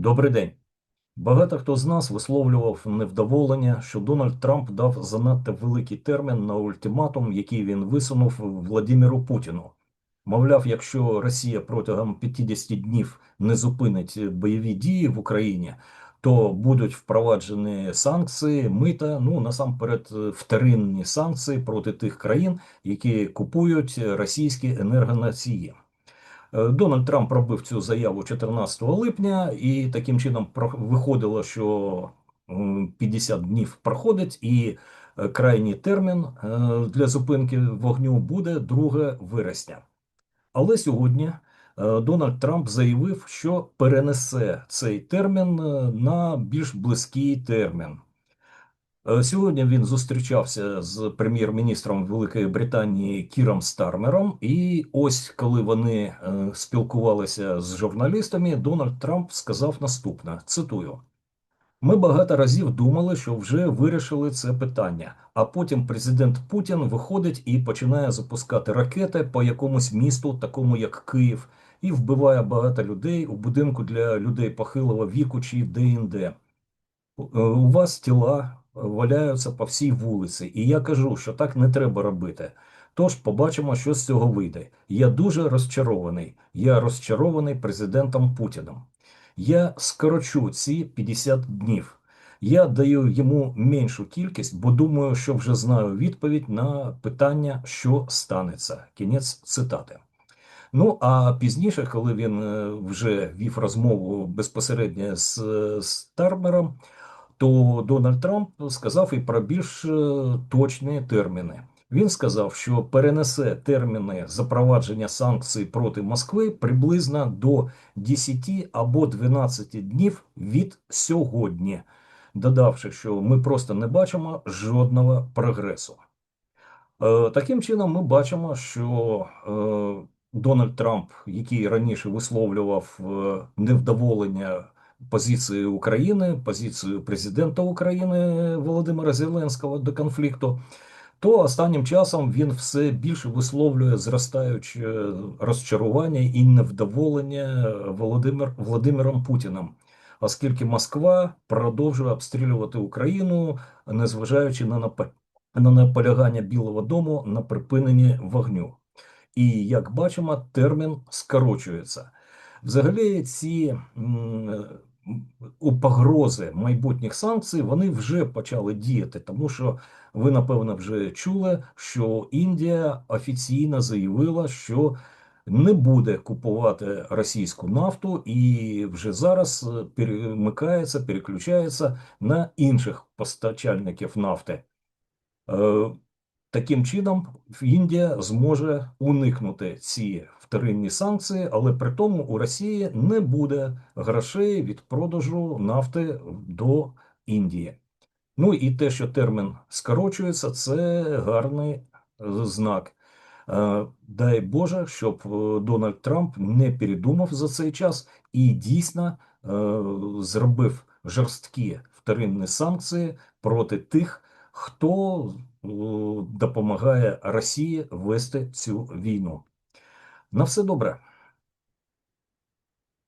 Добрий день. Багато хто з нас висловлював невдоволення, що Дональд Трамп дав занадто великий термін на ультиматум, який він висунув Владимиру Путіну. Мовляв, якщо Росія протягом 50 днів не зупинить бойові дії в Україні, то будуть впроваджені санкції, мита, ну насамперед вторинні санкції проти тих країн, які купують російські енергоносії. Е, Дональд Трамп робив цю заяву 14 липня, і таким чином виходило, що 50 днів проходить, і е, крайній термін е, для зупинки вогню буде 2 вересня. Але сьогодні Дональд Трамп заявив, що перенесе цей термін на більш близький термін. Е, Сьогодні він зустрічався з прем'єр-міністром Великої Британії Кіром Стармером. І ось коли вони е, спілкувалися з журналістами, Дональд Трамп сказав наступне: цитую. Ми багато разів думали, що вже вирішили це питання. А потім президент Путін виходить і починає запускати ракети по якомусь місту, такому як Київ, і вбиває багато людей у будинку для людей похилого віку чи де-інде. Е, У вас тіла валяються по всій вулиці, і я кажу, що так не треба робити. Тож побачимо, що з цього вийде. Я дуже розчарований. Я розчарований президентом Путіним. Я скорочу ці 50 днів. Я даю йому меншу кількість, бо думаю, що вже знаю відповідь на питання, що станеться. Кінець цитати. Ну а пізніше, коли він е, вже вів розмову безпосередньо з е, Стармером, то Дональд Трамп сказав і про більш е, точні терміни. Він сказав, що перенесе терміни запровадження санкцій проти Москви приблизно до 10 або 12 днів від сьогодні, додавши, що ми просто не бачимо жодного прогресу. Е, Таким чином, ми бачимо, що е, Дональд Трамп, який раніше висловлював невдоволення позицією України, позицією президента України Володимира Зеленського до конфлікту, то останнім часом він все більше висловлює зростаюче розчарування і невдоволення Володимир, Володимиром Путіним, оскільки Москва продовжує обстрілювати Україну, незважаючи на на наполягання Білого Дому на припиненні вогню. І як бачимо, термін скорочується. Взагалі, ці погрози майбутніх санкцій вони вже почали діяти, тому що ви напевно вже чули, що Індія офіційно заявила, що не буде купувати російську нафту, і вже зараз е, перемикається, переключається на інших постачальників нафти. Таким чином, Індія зможе уникнути ці вторинні санкції, але при тому у Росії не буде грошей від продажу нафти до Індії. Ну і те, що термін скорочується, це гарний е, знак. Е, Дай Боже, щоб е, Дональд Трамп не передумав за цей час і дійсно зробив жорсткі вторинні санкції проти тих, хто е, допомагає Росії вести цю війну. На все добре.